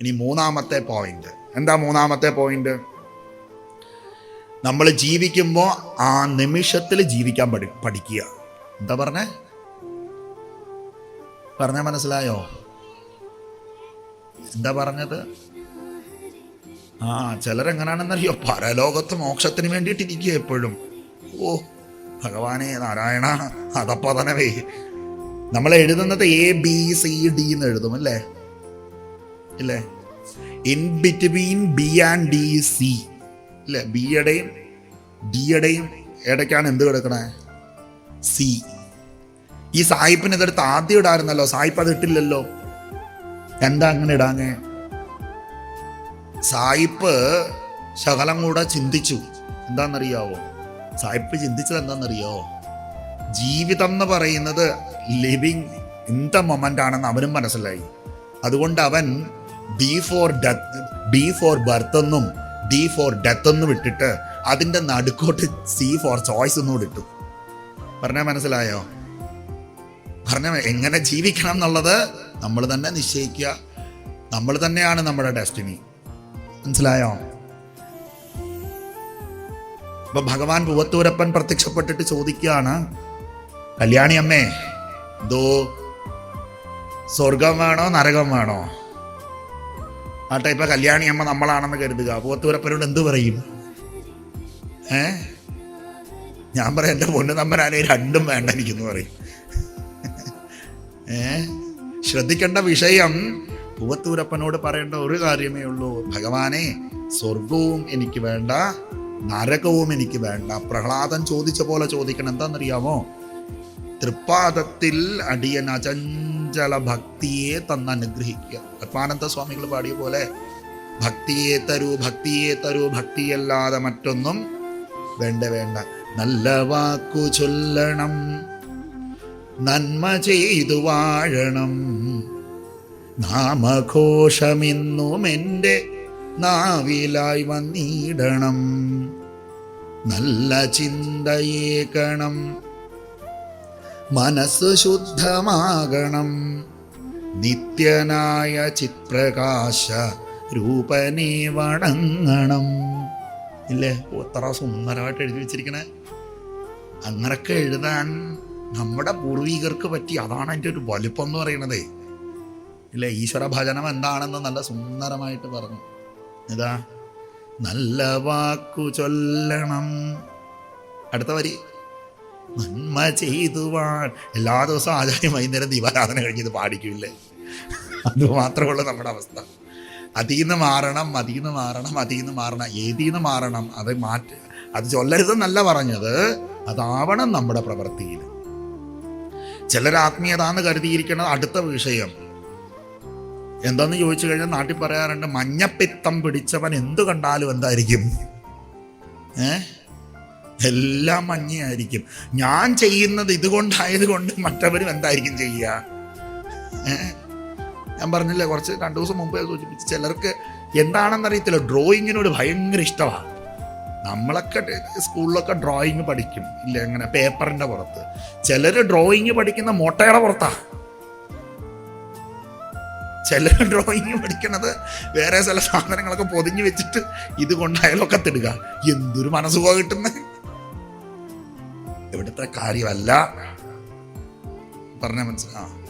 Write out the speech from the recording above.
ഇനി മൂന്നാമത്തെ പോയിന്റ് എന്താ മൂന്നാമത്തെ പോയിന്റ് നമ്മൾ ജീവിക്കുമ്പോൾ ആ നിമിഷത്തിൽ ജീവിക്കാൻ പഠി പഠിക്കുക. എന്താ പറഞ്ഞേ? പറഞ്ഞ മനസ്സിലായോ? എന്താ പറഞ്ഞത്? ആ ചിലരെങ്ങനാണെന്നറിയോ? പരലോകത്ത് മോക്ഷത്തിന് വേണ്ടിയിട്ട് ഇരിക്കുക എപ്പോഴും. ഓ ഭഗവാനെ നാരായണ അതപ്പതനവേ നമ്മൾ എഴുതുന്നത് എ ബി സി ഡി എന്ന് എഴുതും അല്ലേ? ഇല്ലേ? In between B and D C ഇല്ലേ? ബിയുടെയും ഡിയുടെയും ഇടയ്ക്കാണ് എന്ത് കിടക്കണേ? സി ഈ സായിപ്പിന് ഇതെടുത്ത് ആദ്യം ഇടാറുന്നല്ലോ സായിപ്പ് അത് ഇട്ടില്ലല്ലോ. എന്താ അങ്ങനെ ഇടാങ്ങേ സായിപ്പ് ശകലം കൂടെ ചിന്തിച്ചു. എന്താണെന്നറിയാവോ? സായിപ്പ് ചിന്തിച്ചത് എന്താണെന്നറിയോ ജീവിതം എന്ന് പറയുന്നത് ലിവിങ് ഇൻ ദ മൊമെന്റ് ആണെന്ന് അവനും മനസ്സിലായി. അതുകൊണ്ട് അവൻ B for death B for birth എന്നും ഡി ഫോർ ഡെത്ത് എന്നും ഇട്ടിട്ട് അതിന്റെ നടുക്കോട്ട് സി ഫോർ ചോയ്സ് എന്നും ഇട്ടു. പറഞ്ഞാൽ മനസ്സിലായോ? പറഞ്ഞ എങ്ങനെ ജീവിക്കണം എന്നുള്ളത് നമ്മൾ തന്നെ നിശ്ചയിക്കുക. നമ്മൾ തന്നെയാണ് നമ്മുടെ ഡെസ്റ്റിനി മനസ്സിലായോ? അപ്പൊ ഭഗവാൻ പൂവത്തൂരപ്പൻ പ്രത്യക്ഷപ്പെട്ടിട്ട് ചോദിക്കുകയാണ് കല്യാണി അമ്മേ എന്തോ സ്വർഗം വേണോ നരകം വേണോ? ആട്ടെ ടൈപ്പ് കല്യാണി അമ്മ നമ്മളാണെന്ന് കരുതുക. പൂവത്തൂരപ്പനോട് എന്ത് പറയും? ഏ? ഞാൻ പറയാം എന്റെ പൊന്നു നമ്പരാനേ രണ്ടും വേണ്ട എനിക്കെന്ന് പറയും. ഏ? ശ്രദ്ധിക്കേണ്ട വിഷയം പൂവത്തൂരപ്പനോട് പറയേണ്ട ഒരു കാര്യമേ ഉള്ളൂ. ഭഗവാനെ സ്വർഗവും എനിക്ക് വേണ്ട നരകവും എനിക്ക് വേണ്ട. പ്രഹ്ലാദൻ ചോദിച്ച പോലെ ചോദിക്കണം. എന്താണെന്നറിയാമോ തൃപ്പാദത്തിൽ അടിയൻ അചഞ്ചല ഭക്തിയെ തന്ന് അനുഗ്രഹിക്കുക പത്മാനന്ദ സ്വാമികൾ പാടിയ പോലെ ഭക്തിയെ തരൂ ഭക്തിയെ തരൂ ഭക്തിയല്ലാതെ മറ്റൊന്നും വേണ്ട വേണ്ട. നല്ല വാക്കു ചൊല്ലണം നന്മ ചെയ്തു വാഴണം. നാമഘോഷമെന്നും എന്റെ നാവിലായി വന്നിടണം. നല്ല ചിന്തയേക്കണം മനസ്സ് ശുദ്ധമാകണം. നിത്യനായ ചിത്പ്രകാശ രൂപനെ വണങ്ങണം. ഇല്ലേ? എത്ര സുന്ദരമായിട്ട് എഴുതി വെച്ചിരിക്കണേ. അങ്ങനൊക്കെ എഴുതാൻ നമ്മുടെ പൂർവികർക്ക് പറ്റി അതാണ് എന്റെ ഒരു വലുപ്പം എന്ന് പറയുന്നത്. ഇല്ലേ? ഈശ്വര ഭജനം എന്താണെന്ന് നല്ല സുന്ദരമായിട്ട് പറഞ്ഞു. ഇതാ നല്ല വാക്കു ചൊല്ലണം. അടുത്ത വരി. നന്മ ചെയ്തുവാൻ. എല്ലാ ദിവസവും ആചാര്യം വൈകുന്നേരം ദീപാരാധന കഴിഞ്ഞ് ഇത് പാടിക്കില്ലേ? അത് മാത്രമേ ഉള്ളൂ നമ്മുടെ അവസ്ഥ. അതീന്ന് മാറണം അതീന്ന് മാറണം അതീന്ന് മാറണം ഏതീന്ന് മാറണം അത് മാറ്റ അത് ചൊല്ലരുതെന്നല്ല പറഞ്ഞത്. അതാവണം നമ്മുടെ പ്രവൃത്തിയിൽ. ചിലർ ആത്മീയത എന്ന് കരുതിയിരിക്കുന്നത് അടുത്ത വിഷയം. എന്താന്ന് ചോദിച്ചു കഴിഞ്ഞാൽ നാട്ടിൽ പറയാറുണ്ട് മഞ്ഞപ്പിത്തം പിടിച്ചവൻ എന്തു കണ്ടാലും എന്തായിരിക്കും? ഏ? എല്ലാം മഞ്ഞയായിരിക്കും. ഞാൻ ചെയ്യുന്നത് ഇതുകൊണ്ടായത് കൊണ്ട് മറ്റവരും എന്തായിരിക്കും ചെയ്യുക? ഞാൻ പറഞ്ഞില്ലേ കുറച്ച് രണ്ടു ദിവസം മുമ്പേ സൂചിപ്പിച്ച് ചിലർക്ക് എന്താണെന്ന് അറിയത്തില്ല ഡ്രോയിങ്ങിനോട് ഭയങ്കര ഇഷ്ടമാണ് നമ്മളൊക്കെ സ്കൂളിലൊക്കെ ഡ്രോയിങ് പഠിക്കും ഇല്ല എങ്ങനെ പേപ്പറിന്റെ പുറത്ത്. ചിലർ ഡ്രോയിങ് പഠിക്കുന്ന മുട്ടയുടെ പുറത്താ. ചിലർ ഡ്രോയിങ് പഠിക്കണത് വേറെ ചില സാധനങ്ങളൊക്കെ പൊതിഞ്ഞ് വെച്ചിട്ട് ഇത് കൊണ്ട് അയലൊക്കത്തിടുക എന്തൊരു മനസ്സുഖ കിട്ടുന്നത് ഇവിടുത്തെ കാര്യമല്ല. പറഞ്ഞ മനസ്സിലാ?